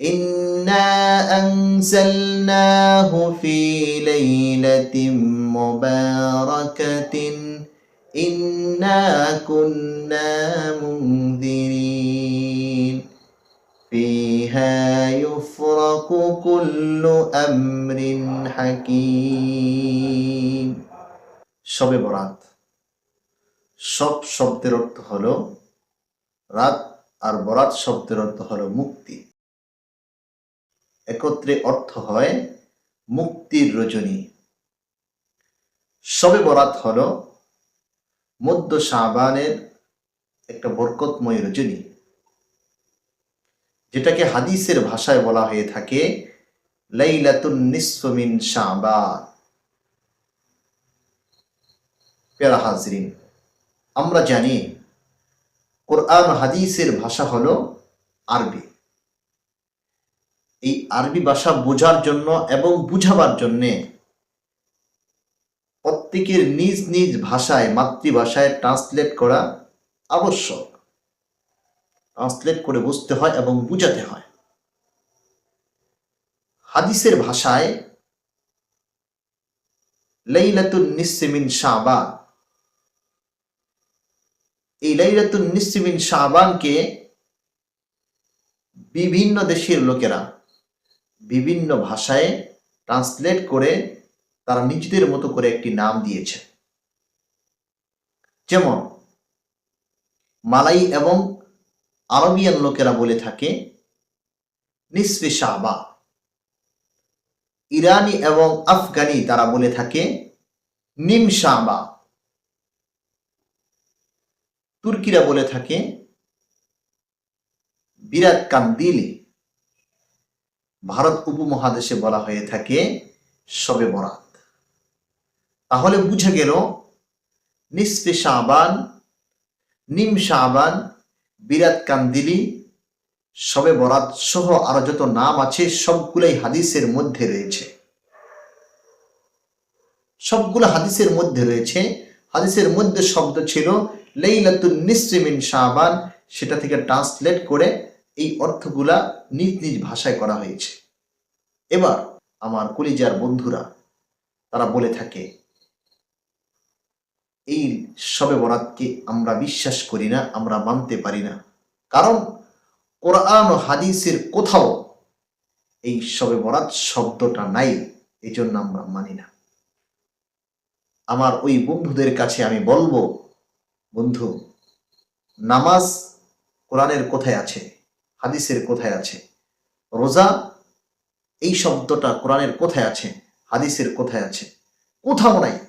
إنا أنزلناه في ليلة مباركة إنا كنا منذرين فيها يفرق كل أمر حكيم শবে বরাত সব শব্দের অর্থ হলো রাত আর বরাত শব্দের অর্থ হলো মুক্তি একত্রে অর্থ হয় মুক্তির রজনী। শবে বরাত হলো মধ্য শাবানের একটা বরকতময় রজনী। যেটাকে হাদিসের ভাষায় বলা হয়ে থাকে, লাইলাতুন নিসফমিন শাবান। পেরা হাজরিন, আমরা জানি, কোরআন হাদিসের ভাষা হলো আরবি। এই আরবি ভাষা বোঝার জন্য এবং বুঝাবার জন্যে প্রত্যেকের নিজ নিজ ভাষায়, মাতৃভাষায় ট্রান্সলেট করা আবশ্যক। ট্রান্সলেট করে বুঝতে হয় এবং বুঝাতে হয়। হাদিসের ভাষায়, লাইলাতুন নিসমিন শাবান। এই লাইলাতুন নিসমিন শাবানকে বিভিন্ন দেশের লোকেরা বিভিন্ন ভাষায় ট্রান্সলেট করে তারা নিজেদের মতো করে একটি নাম দিয়েছে। যেমন, মালাই এবং আরবিয়ান লোকেরা বলে থাকে, নিসফে শাহবা ইরানি এবং আফগানি তারা বলে থাকে, নিম শাহবা তুর্কিরা বলে থাকে, বিরাট কান্দিলি। ভারত উপমহাদেশে বলা হয়ে থাকে শবে বরাত। তাহলে বুঝে গেল, নিসফে শাহবান নিম শাহবান বিরাট কান্দিলি শবে বরাত সহ আরও যত নাম আছে সবগুলাই হাদিসের মধ্যে রয়েছে। সবগুলো হাদিসের মধ্যে রয়েছে। হাদিসের মধ্যে শব্দ ছিল, লেইলাতুন নিসমিন শাহবান সেটা থেকে ট্রান্সলেট করে এই অর্থগুলা নিজ নিজ ভাষায় করা হয়েছে। এবার আমার কলিজার বন্ধুরা, তারা বলে থাকে, এই শবে বরাতকে আমরা বিশ্বাস করি না, আমরা মানতে পারি না। কারণ কোরআন ও হাদিসের কোথাও এই শবে বরাত শব্দটা নাই এই জন্য আমরা মানি না। আমার ওই বন্ধুদের কাছে আমি বলব, বন্ধু, নামাজ কোরআনের কোথায় আছে? হাদিসের কোথায় আছে? রোজা, এই শব্দটা কোরআনের কোথায় আছে? হাদিসের কোথায় আছে? কোথাও নাই।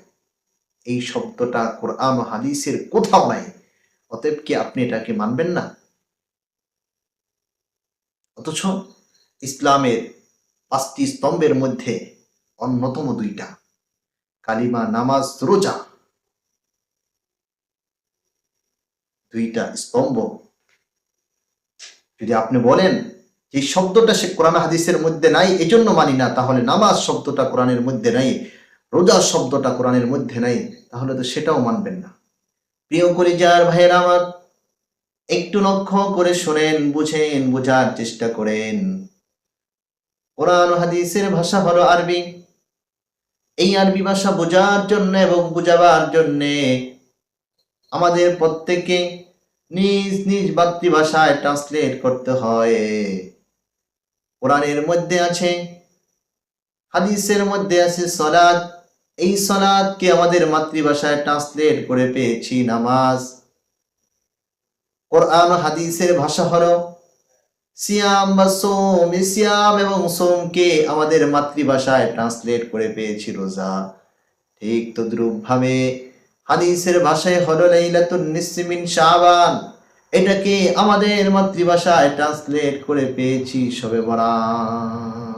এই শব্দটা কোরআন হাদিসের কোথাও নাই। অতএব কি আপনি এটাকে মানবেন না? অথচ ইসলামের পাঁচটি স্তম্ভের মধ্যে অন্যতম দুইটা। কালিমা, নামাজ, রোজা। দুইটা স্তম্ভ যদি আপনি বলেন যে শব্দটা সে কোরআন হাদিসের মধ্যে নাই, এজন্য মানি না, তাহলে নামাজ শব্দটা কোরআনের মধ্যে নাই, রোজা শব্দটা কোরআনের মধ্যে নাই, তাহলে তো সেটাও মানবেন না। প্রিয় করে যার ভাইয়ের আমার, একটু লক্ষ্য করে শোনেন, বুঝেন, বোঝার চেষ্টা করেন। কোরআন হাদিসের ভাষা হলো আরবি। এই আরবি ভাষা বোঝার জন্য এবং বুঝাবার জন্যে আমাদের প্রত্যেককে নিজ নিজ মাতৃভাষায় ট্রান্সলেট করতে হয়। কোরআনের মধ্যে আছে, হাদিসের মধ্যে আছে সলাদ এই সলাদকে আমাদের মাতৃভাষায় ট্রান্সলেট করে পেয়েছি নামাজ। কোরআন হাদিসের ভাষা হলো, সিয়াম বা সোম। সিয়াম এবং সোমকে আমাদের মাতৃভাষায় ট্রান্সলেট করে পেয়েছি রোজা। ঠিক তদ্রুপ ভাবে হাদিসের ভাষায় হলো লাইলাতুন নিসমিন শাবান। এটাকে আমাদের মাতৃভাষায় ট্রান্সলেট করে পেয়েছি সবে বরাত।